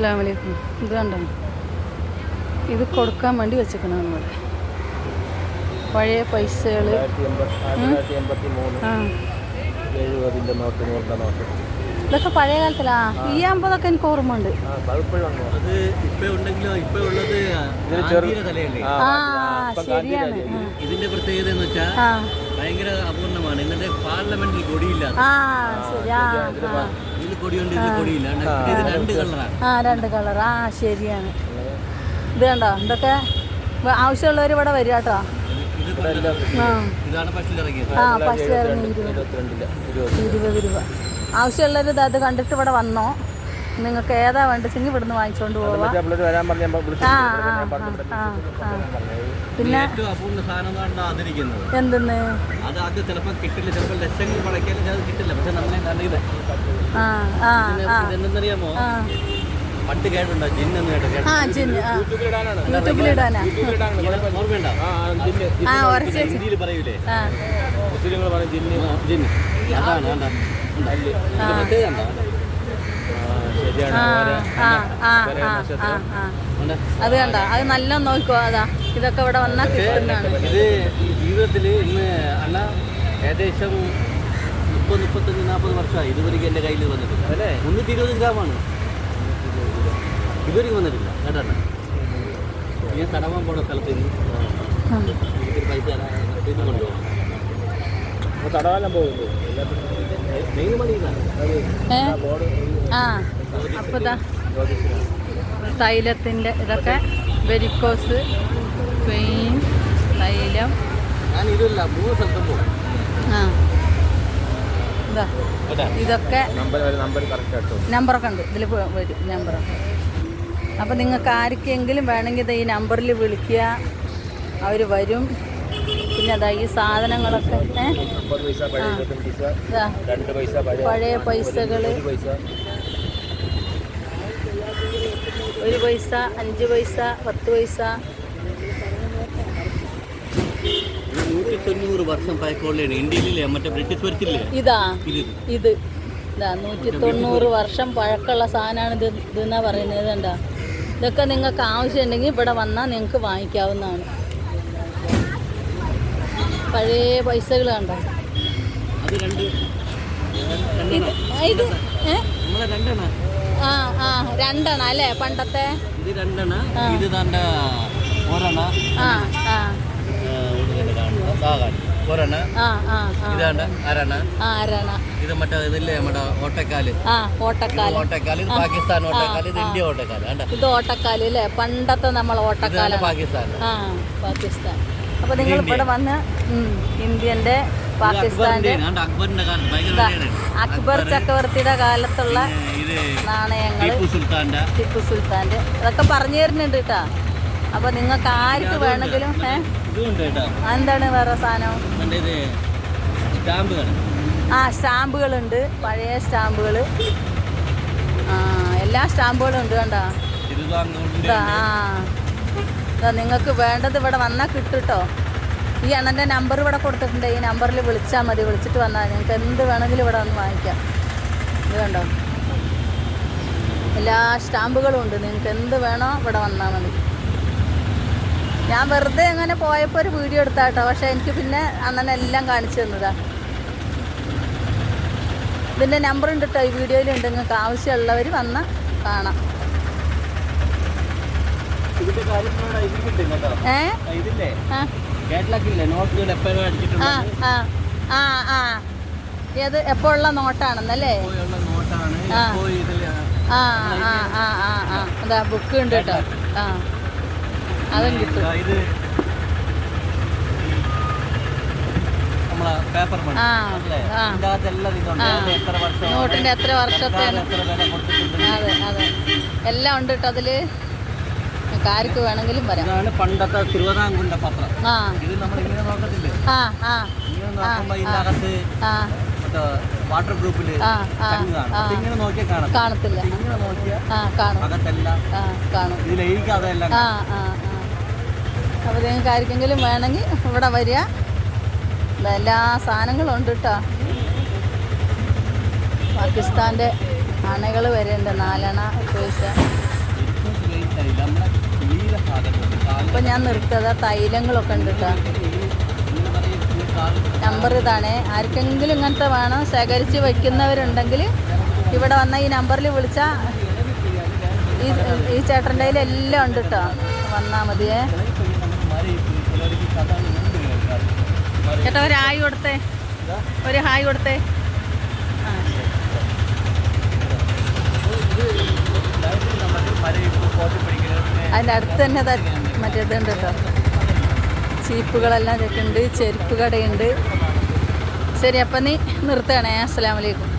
അസ്സാമലൈക്കും ഇത് കണ്ടോ? ഇത് കൊടുക്കാൻ വേണ്ടി വെച്ചേക്കണതാണ് ഇവിടെ. പഴയ പൈസകൾ നോട്ട് ഇതൊക്കെ പഴയ കാലത്തിലാ? ഈ അമ്പതൊക്കെ എനിക്ക് ഓർമ്മ ഉണ്ട്. ആ ശരിയാണ്. ഇതിന്റെ പ്രത്യേകത എന്ന് വെച്ചാൽ ഭയങ്കര അപൂർണമാണ്. ഇന്നത്തെ പാർലമെന്റിൽ കൊടിയില്ല ആ ശരി ആ. രണ്ട് കളറാണ്. ആ രണ്ട് കളർ ആ ശരിയാണ്. ഇത് കണ്ടോ? ഇതൊക്കെ ആവശ്യമുള്ളവർ ഇവിടെ വരിക കേട്ടോ. ആ. ഇതാണ് പക്ഷിൽ ഇറങ്ങിയത് ആ ഫസ്റ്റ് ഇറങ്ങി ഇരുപത്. ഇരുപത്തിരണ്ടിൽ. ഇരുപത് ഇരുപത്. രൂപ ആവശ്യമുള്ളവർ ഇത് അത് കണ്ടിട്ട് ഇവിടെ വന്നോ. നിങ്ങൾക്ക് ഏതാ വേണ്ടതെങ്കിൽ ഇവിടുന്ന് വാങ്ങിച്ചോണ്ട് പോവാം. ആ ആ ആ ആ. പിന്നെ? എന്തെന്ന്? ആ ആ ആ. ആ. പണ്ട് കേട്ടുണ്ടോ ജിന്നെന്ന് കേട്ടോ ആ ആ. ആ. ആ ഹിന്ദിയിൽ പറയൂലേ? ആ. മുസ്ലിങ്ങൾ പറയും ജിന്നി ആ, ജിന്ന് അതാണ്. അത് കണ്ട? അത് നല്ല നോക്കോ അതാ. ഇതൊക്കെ ഇവിടെ വന്നാൽ കിട്ടുന്നതാണ്. ഇത് ഈ ജീവിതത്തിൽ ഇന്ന് അണ്ണ ഏകദേശം മുപ്പത് മുപ്പത്തഞ്ച് നാൽപ്പത് വർഷമായി. ഇതുവരെയ്ക്ക് എന്റെ കയ്യിൽ വന്നിട്ടില്ല. അല്ലേ? മുന്നൂറ്റി ഇരുപത് ഗ്രാമാണ്. ഇതുവരെയ്ക്ക് വന്നിട്ടില്ല. കേട്ടോ? ഞാൻ തടവാൻ പോണ സ്ഥലത്ത് ആ. എനിക്കൊരു പൈസ ഇത് കൊണ്ടുപോകാം. തടവാലം പോകുന്നു മെയിൻ മണി ആ. അപ്പോൾ ഇതാ തൈലത്തിന്റെ ഇതൊക്കെ വെരിക്കോസ് പെയിൻ തൈലം. ആ. ഇതൊക്കെ നമ്പറൊക്കെ ഉണ്ട്. ഇതിൽ വരും നമ്പറൊക്കെ. അപ്പോൾ നിങ്ങൾക്ക് ആർക്കെങ്കിലും വേണമെങ്കിൽ ഇത് ഈ നമ്പറിൽ വിളിക്കുക. അവർ വരും. പിന്നെ അതാ ഈ സാധനങ്ങളൊക്കെ പഴയ ഇരുപത്തഞ്ച് പൈസ ഇതാ. രണ്ട് പൈസ പഴയ പഴയ പൈസകൾ ഒരു പൈസ അഞ്ച് പൈസ പത്ത് പൈസ. ഇത് നൂറ്റി തൊണ്ണൂറ് വർഷം പഴക്കമുള്ളതാണ് ഇന്ത്യയിലില്ലേ? മറ്റേ ബ്രിട്ടീഷ് വരത്തില്ലേ ഇതാ ഇത്. ഇത്. നൂറ്റി തൊണ്ണൂറ് വർഷം പഴക്കമുള്ള സാധനമാണ് ഇത്. ഇതെന്നാ പറയുന്നത്? എന്താ ഇതൊക്കെ നിങ്ങൾക്ക് ആവശ്യമുണ്ടെങ്കിൽ ഇവിടെ വന്നാൽ നിങ്ങൾക്ക് വാങ്ങിക്കാവുന്നതാണ്. പഴയ പൈസകൾ കണ്ടോ? ഇത് ഇത് ഏ? രണ്ടെണ്ണ അല്ലേ? പണ്ടത്തെ? ഇത് രണ്ടെണ്ണ. ആ. ഇത് തന്റെ ഒരെണ്ണ. ആ ആ. ഒരെണ്ണ. ആ ആ ആ. ഇതാണ്ട് അരണ ആ അരണ ഇത് മറ്റേ ഇതില്ലേ നമ്മുടെ ഓട്ടക്കാൽ? ആ ഓട്ടക്കാലം. ഓട്ടക്കാൽ ഇത് പാകിസ്ഥാൻ ഓട്ടക്കാൽ ഇത് ഇന്ത്യ ഓട്ടക്കാൽ ഇത് ഓട്ടക്കാൽ അല്ലേ? പണ്ടത്തെ നമ്മൾ ഓട്ടക്കാല. പാകിസ്ഥാൻ പാകിസ്ഥാൻ. അപ്പോൾ നിങ്ങൾ ഇവിടെ വന്ന് ഉം, ഭയങ്കര അക്ബർ ചക്രവർത്തിയുടെ കാലത്തുള്ള നാണയങ്ങൾ ടിപ്പു സുൽത്താന്റെ. ഇതൊക്കെ പറഞ്ഞു തരുന്നുണ്ട് കേട്ടാ. അപ്പോൾ നിങ്ങൾക്ക് ആർക്ക് വേണമെങ്കിലും എന്താണ് വേറെ സാധനം? ആ സ്റ്റാമ്പുകളുണ്ട്. പഴയ സ്റ്റാമ്പുകൾ ആ എല്ലാ സ്റ്റാമ്പുകളും ഉണ്ട് കണ്ടോ? ആ. നിങ്ങൾക്ക് വേണ്ടത് ഇവിടെ വന്നാൽ കിട്ടും കേട്ടോ. ഈ അണ്ണന്റെ നമ്പർ ഇവിടെ കൊടുത്തിട്ടുണ്ട്. ഈ നമ്പറിൽ വിളിച്ചാൽ മതി. വിളിച്ചിട്ട് വന്നാൽ നിങ്ങൾക്ക് എന്ത് വേണമെങ്കിലും ഇവിടെ വന്ന് വാങ്ങിക്കാം. ഇത് കണ്ടോ? എല്ലാ സ്റ്റാമ്പുകളും ഉണ്ട്. നിങ്ങൾക്ക് എന്ത് വേണോ ഇവിടെ വന്നാൽ മതി. ഞാൻ വെറുതെ അങ്ങനെ പോയപ്പോൾ ഒരു വീഡിയോ എടുത്താ കേട്ടോ പക്ഷേ എനിക്ക് പിന്നെ അങ്ങനെ എല്ലാം കാണിച്ചു തന്നതാ. ഇതിന്റെ നമ്പർ ഉണ്ട് കേട്ടോ ഈ വീഡിയോയിലുണ്ട് നിങ്ങൾക്ക് ആവശ്യമുള്ളവർ വന്ന് കാണാം. ഏ? ഏത് എപ്പോൾ ഉള്ള നോട്ടാണെന്നല്ലേ? നോട്ടാണ് ആ. ആ ആ ആ ആ അതാ ബുക്ക് ഉണ്ട് കേട്ടോ. ആ. അതും കിട്ടും. നോട്ടിന്റെ എത്ര വർഷം നോട്ടിന്റെ എത്ര വർഷത്തെയാണ് എത്ര വില കൊടുത്തിട്ടുണ്ട്? അതെ അതെ. എല്ലാം ഉണ്ട് കേട്ടോ അതിൽ ആർക്ക് വേണമെങ്കിലും വരാം. പണ്ടത്തെ തിരുവിതാംകൂറിന്റെ പത്രം. ഇത് നമ്മൾ ഇങ്ങനെ നോക്കത്തില്ലേ ആ. ആ. വാട്ടർ ഗ്രൂപ്പിൽ ഇങ്ങനെ നോക്കിയാൽ കാണാം. കാണത്തില്ല. ഇങ്ങനെ നോക്കിയാൽ കാണും. ഇതിലേക്ക് അതെല്ലാം ആ ആ അപ്പോൾ നിങ്ങൾക്ക് ആർക്കെങ്കിലും വേണമെങ്കിൽ ഇവിടെ വരിക. എല്ലാ സാധനങ്ങളും ഉണ്ട് കേട്ടോ പാകിസ്ഥാന്റെ അണകൾ വരെ ഉണ്ട്. നാലണ എട്ട് പൈസ ഞാൻ നിർത്തതാ തൈലങ്ങളൊക്കെ ഉണ്ട് നമ്പർ ഇതാണ്. ആർക്കെങ്കിലും ഇങ്ങനത്തെ വേണം ശേഖരിച്ച് വയ്ക്കുന്നവരുണ്ടെങ്കിൽ ഇവിടെ വന്ന ഈ നമ്പറിൽ വിളിച്ചാൽ ഈ ചേട്ടന്റെ കയ്യിൽ എല്ലാം ഉണ്ട് കേട്ടോ വന്നാൽ മതിയേ. ചേട്ടാ ഒരു ഹായ് കൊടുത്തേ. ഒരു ഹായ് കൊടുത്തേ. ആ. ശരി അതിന്റെ അടുത്ത് തന്നെ മറ്റേതുണ്ട് കേട്ടോ. ചീപ്പുകളെല്ലാം ഇതൊക്കെ ഉണ്ട് ചെരുപ്പ് കടയുണ്ട്. ശരി അപ്പം നീ നിർത്തുകയാണേ. അസ്സലാമലൈക്കും